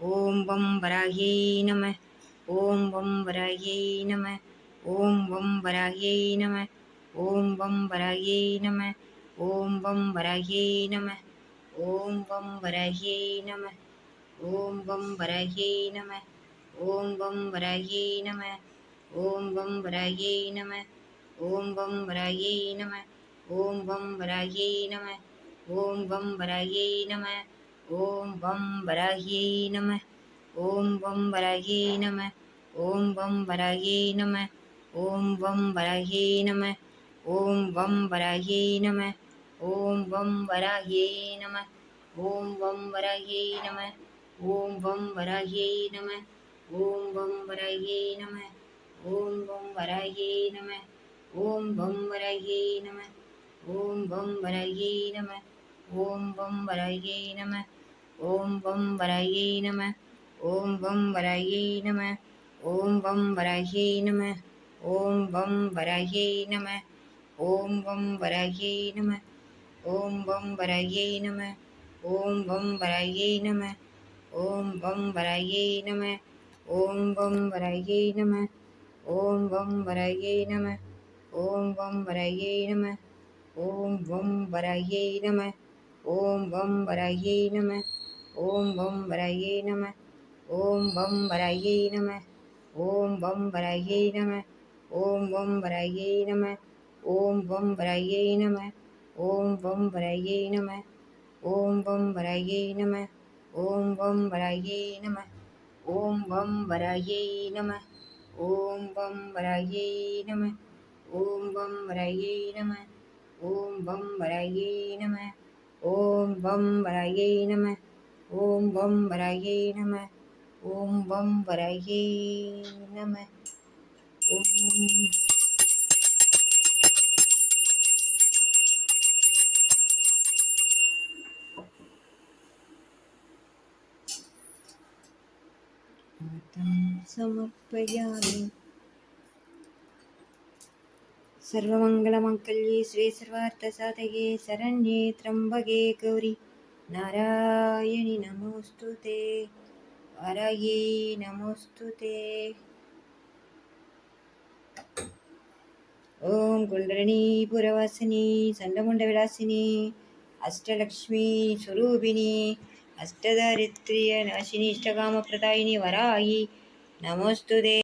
ஓம் வம் வராகியை நம ஓம் வம் வராகியை நம ஓம் வம் வராகியை நம ஓம் வம் வராகியை நம ஓம் வம் வராகியை நம ஓம் வம் வராகியை நம ஓம் வம் வராகியை நம ஓம் வம் வராகியை நம ஓம் வம் வராகியை நம ஓம் வம் வராகியை நம ஓம் வம் வராகியை நம ஓம் வம் வராகியை நம ஓம் வம் வராகியை நம ஓம் வம் வராகியை நம ஓம் வம் வராகியை நம ஓம் வம் வராகியை நம ஓம் வம் வராகியை நம ஓம் வம் வராகியை நம ஓம் வம் வராகியை நம ஓம் வம் வராகியை நம ஓம் வம் வராகியை நம ஓம் வம் வராகியை நம ஓம் வம் வராகியை நம ஓம் வம் வராகியை நம ஓம் வம் வராகியை நம ஓம் வம் வராயை நம ஓம் வம் வராயை நம ஓம் வம் வராயை நம ஓம் வம் வராயை நம ஓம் வம் வராயை நம ஓம் வம் வராயை நம ஓம் வம் வராயை நம ஓம் வம் வராயை நம ஓம் வம் வராயை நம ஓம் வம் வராயை நம ஓம் வம் வராயை நம ஓம் வம் வராயை நம ஓம் வம் வராயை நம ஓம் வம் வரையே நம ஓம் வம் வரையே நம ஓம் வம் வரையே நம ஓம் வம் வரையே நம ஓம் வம் வரையே நம ஓம் வம் வரையே நம ஓம் வம் வரையே நம ஓம் வம் வரையே நம ஓம் வம் வரையே நம ஓம் வம் வரையே நம ஓம் வம் வரையே நம ஓம் வம் வரையே நம ஓம் வம் வரையே நம ஓம் வம் வராயே நம ஓம் வம் வராயே நம ஓம் समर्पयामि सर्वमङ्गलमङ्गल्ये श्री सर्वार्थसाधये शरण्ये त्र्यम्बके गौरी నారాయణి నమోస్తు వరయే నమోస్తు ఓం కుండరణీ పురవాసిని సండముండ విలాసిని అష్టలక్ష్మి స్వరూపిణి అష్టదరిత్రియ నాశిని ఇష్టకామ ప్రదాయిని వరాయి నమోస్తుదే